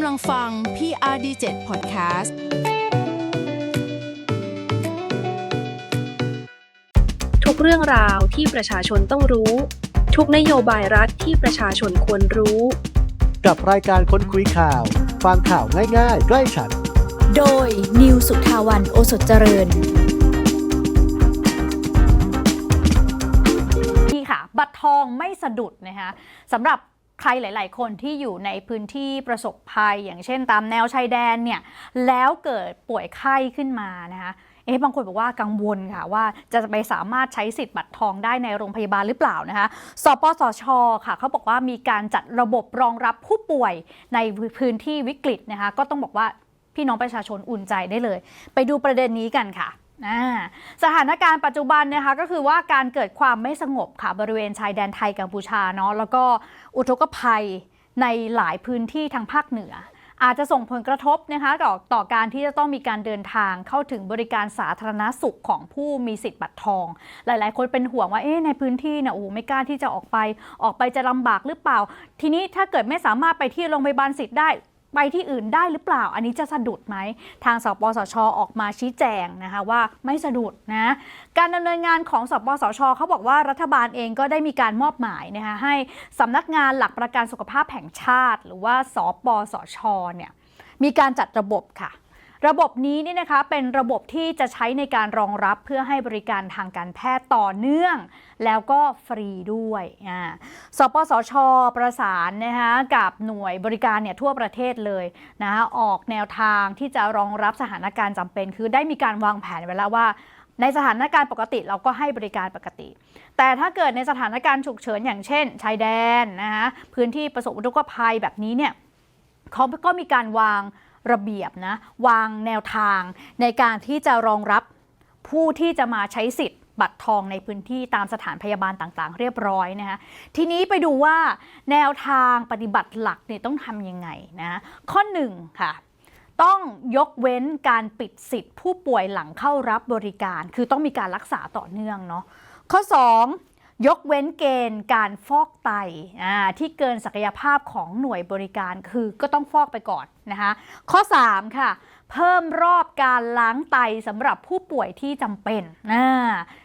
ำลังฟัง PRD7 Podcast ทุกเรื่องราวที่ประชาชนต้องรู้ ทุกนโยบายรัฐที่ประชาชนควรรู้ กับรายการค้นคุยข่าว ฟังข่าวง่ายๆ ใกล้ฉัน โดยนิวสุทธาวันโอสถเจริญที่ค่ะบัตรทองไม่สะดุดนะคะสำหรับ ใครหลาย ๆ คนที่อยู่ในพื้นที่ประสบภัย อย่างเช่นตามแนวชายแดนเนี่ยแล้วเกิดป่วยไข้ขึ้นมานะคะเอ๊ะบางคนบอกว่ากังวลค่ะว่าจะไปสามารถใช้สิทธิ์บัตรทองได้ในโรงพยาบาลหรือเปล่านะคะ สปสช ค่ะเขาบอกว่ามีการจัดระบบรองรับผู้ป่วยในพื้นที่วิกฤตนะคะก็ต้องบอกว่าพี่น้องประชาชนอุ่นใจได้เลย ไปดูประเด็นนี้กันค่ะ สถานการณ์ปัจจุบันนะคะก็คือว่าการเกิดความไม่สงบค่ะบริเวณชายแดนไทยกัมพูชาเนาะแล้วก็อุทกภัยในหลายพื้นที่ทางภาคเหนือ อาจจะส่งผลกระทบนะคะต่อต่อการที่จะต้องมีการเดินทางเข้าถึงบริการสาธารณสุขของผู้มีสิทธิ์บัตรทอง หลาย ๆ คนเป็นห่วงว่าเอ๊ะในพื้นที่เนี่ยโอ้ไม่กล้าที่จะออกไปออกไปจะลำบากหรือเปล่า ทีนี้ถ้าเกิดไม่สามารถไปที่โรงพยาบาลสิทธิ์ได้ ไปที่อื่นได้หรือเปล่า อันนี้จะสะดุดไหม ทางสปสชออกมาชี้แจงนะคะว่าไม่สะดุดนะ การดำเนินงานของสปสชเขาบอกว่ารัฐบาลเองก็ได้มีการมอบหมายนะคะให้สำนักงานหลักประกันสุขภาพแห่งชาติ หรือว่าสปสชเนี่ยมีการจัดระบบค่ะ ระบบนี้นี่นะคะเป็นระบบที่จะใช้ในการรองรับเพื่อให้บริการทางการแพทย์ต่อเนื่อง แล้วก็ฟรีด้วยสปสช ประสานนะคะกับหน่วยบริการเนี่ยทั่วประเทศเลยนะคะออกแนวทางที่จะรองรับสถานการณ์จำเป็น คือได้มีการวางแผนไว้แล้วว่าในสถานการณ์ปกติเราก็ให้บริการปกติ แต่ถ้าเกิดในสถานการณ์ฉุกเฉินอย่างเช่น ชายแดนนะคะพื้นที่ประสบอุทกภัยแบบนี้เนี่ยเขาก็มีการวาง ระเบียบนะวางแนวทางในการที่จะรองรับผู้ที่จะมาใช้สิทธิ์ บัตรทองในพื้นที่ตามสถานพยาบาลต่างๆ เรียบร้อยนะคะทีนี้ไปดูว่าแนวทางปฏิบัติหลักเนี่ยต้องทำยังไงนะข้อหนึ่งค่ะต้องยกเว้นการปิดสิทธิ์ผู้ป่วยหลังเข้ารับบริการ คือต้องมีการรักษาต่อเนื่องเนาะข้อ 2 ยกเว้นเกณฑ์การฟอกไตที่เกินศักยภาพของหน่วยบริการคือก็ต้องฟอกไปก่อนนะคะข้อ 3 ค่ะ เพิ่มรอบการล้างไตสำหรับผู้ป่วยที่จำเป็น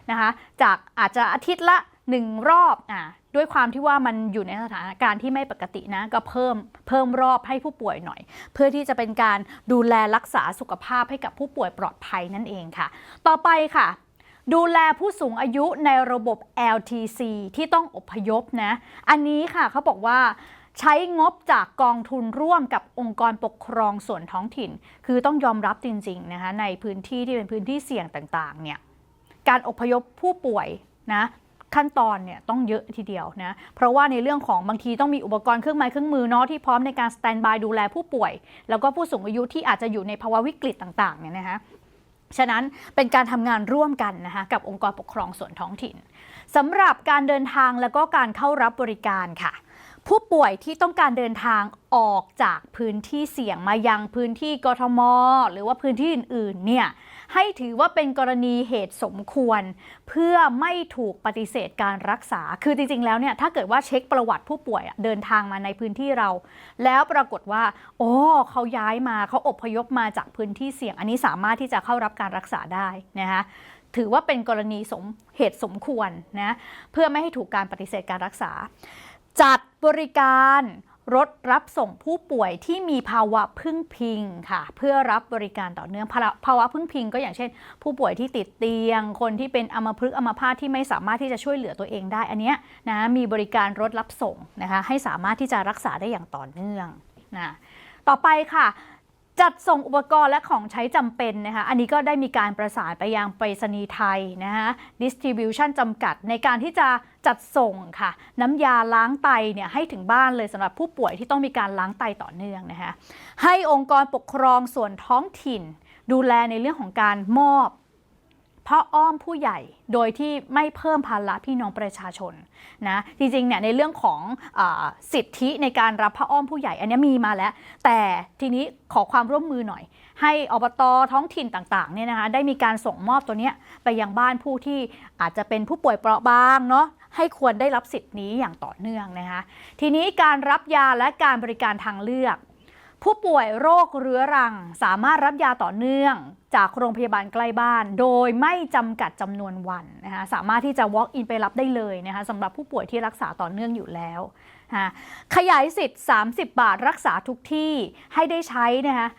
นะคะจากอาจจะอาทิตย์ละ 1 รอบอด้วยความที่ว่ามันอยู่ในสถานการณ์ที่ไม่ปกตินะ ก็เพิ่มเพิ่มรอบให้ผู้ป่วยหน่อย เพื่อที่จะเป็นการดูแลรักษาสุขภาพให้กับผู้ป่วยปลอดภัยนั่นเองค่ะ ต่อไปค่ะ ดูแลผู้สูงอายุในระบบ LTC ที่ต้องอพยพนะ อันนี้ค่ะเขาบอกว่าใช้งบจากกองทุนร่วมกับองค์กรปกครองส่วนท้องถิ่น คือต้องยอมรับจริงๆนะคะในพื้นที่ที่เป็นพื้นที่เสี่ยงต่างๆเนี่ยการอพยพผู้ป่วยนะขั้นตอนเนี่ยต้องเยอะทีเดียวนะ เพราะว่าในเรื่องของบางทีต้องมีอุปกรณ์เครื่องไม้เครื่องมือเนาะที่พร้อมในการสแตนบายดูแลผู้ป่วย แล้วก็ผู้สูงอายุที่อาจจะอยู่ในภาวะวิกฤตต่างๆเนี่ยนะคะ ฉะนั้นเป็นการทำงานร่วมกันนะคะกับองค์กรปกครองส่วนท้องถิ่นสำหรับการเดินทางและก็การเข้ารับบริการค่ะ ผู้ป่วยที่ต้องการเดินทางออกจากพื้นที่เสี่ยงมายังพื้นที่กทม หรือว่าพื้นที่อื่นๆเนี่ยให้ถือว่าเป็นกรณีเหตุสมควร เพื่อไม่ถูกปฏิเสธการรักษา คือจริงๆ แล้วเนี่ยถ้าเกิดว่าเช็คประวัติผู้ป่วยเดินทางมาในพื้นที่เรา แล้วปรากฏว่าโอ้เขาย้ายมาเขาอพยพมาจากพื้นที่เสี่ยง อันนี้สามารถที่จะเข้ารับการรักษาได้นะคะถือว่าเป็นกรณีสมเหตุสมควรนะเพื่อไม่ให้ถูกการปฏิเสธการรักษา จัดบริการรถรับส่งผู้ป่วยที่มีภาวะพึ่งพิงค่ะ เพื่อรับบริการต่อเนื่องภาวะภาวะพึ่งพิง ก็อย่างเช่น ผู้ป่วยที่ติดเตียง คนที่เป็นอัมพฤกษ์อัมพาตที่ไม่สามารถที่จะช่วยเหลือตัวเองได้ อันเนี้ยนะมีบริการรถรับส่งนะคะให้สามารถที่จะรักษาได้อย่างต่อเนื่องนะต่อไปค่ะ จัดส่งอุปกรณ์และของใช้จำเป็นนะคะอันนี้ก็ได้มีการประสานไปยังไปรษณีย์ไทยนะคะ distribution จำกัดในการที่จะจัดส่งค่ะ น้ำยาล้างไตเนี่ยให้ถึงบ้านเลยสำหรับผู้ป่วยที่ต้องมีการล้างไตต่อเนื่องนะคะให้องค์กรปกครองส่วนท้องถิ่น ดูแลในเรื่องของการมอบ พ่ออ้อมผู้ใหญ่โดยที่ไม่เพิ่มภาระพี่น้องประชาชนนะจริงๆเนี่ยในเรื่องของอสิทธิในการรับพ่ออ้อมผู้ใหญ่ อันนี้มีมาแล้ว แต่ทีนี้ขอความร่วมมือหน่อย ให้อบตท้องถิ่นต่างๆเนี่ยนะคะได้มีการส่งมอบตัวเนี้ยไปยังบ้านผู้ที่อาจจะเป็นผู้ป่วยเปราะบางเนาะให้ควรได้รับสิทธินี้อย่างต่อเนื่องนะคะทีนี้การรับยาและการบริการทางเลือก ผู้ป่วยโรคเรื้อรังสามารถรับยาต่อเนื่อง จากโรงพยาบาลใกล้บ้าน โดยไม่จำกัดจำนวนวันนะคะสามารถที่จะ walk in ไปรับได้เลยนะคะสำหรับผู้ป่วยที่รักษาต่อเนื่องอยู่แล้วนะขยายสิทธิ์ 30 บาทรักษาทุกที่ให้ได้ใช้นะคะ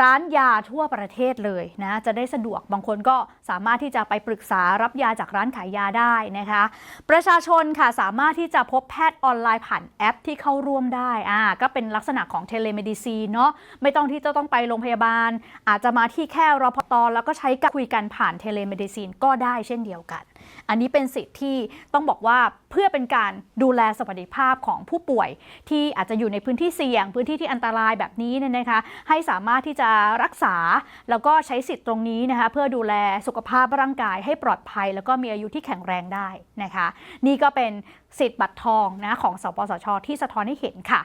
ร้านยาทั่วประเทศเลยนะจะได้สะดวกบางคนก็สามารถที่จะไปปรึกษารับยาจากร้านขายยาได้นะคะ ประชาชนค่ะสามารถที่จะพบแพทย์ออนไลน์ผ่านแอปที่เข้าร่วมได้อ่าก็เป็นลักษณะของเทเลเมดิซีเนาะไม่ต้องที่จะต้องไปโรงพยาบาล อาจจะมาที่แค่รพตแล้วก็ใช้การคุยกันผ่านเทเลเมดิซีนก็ได้เช่นเดียวกัน อันนี้เป็นสิทธิ์ที่ต้องบอกว่าเพื่อเป็นการดูแลสวัสดิภาพของผู้ป่วย ที่อาจจะอยู่ในพื้นที่เสี่ยง พื้นที่ที่อันตรายแบบนี้เนี่ยนะคะ ให้สามารถที่จะรักษาแล้วก็ใช้สิทธิ์ตรงนี้นะคะเพื่อดูแลสุขภาพร่างกายให้ปลอดภัย แล้วก็มีอายุที่แข็งแรงได้นะคะ นี่ก็เป็นสิทธิ์บัตรทองนะของสปสช ที่สะท้อนให้เห็นค่ะ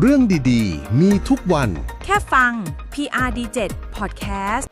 เรื่องดีๆ มีทุกวัน แค่ฟัง PRD7 Podcast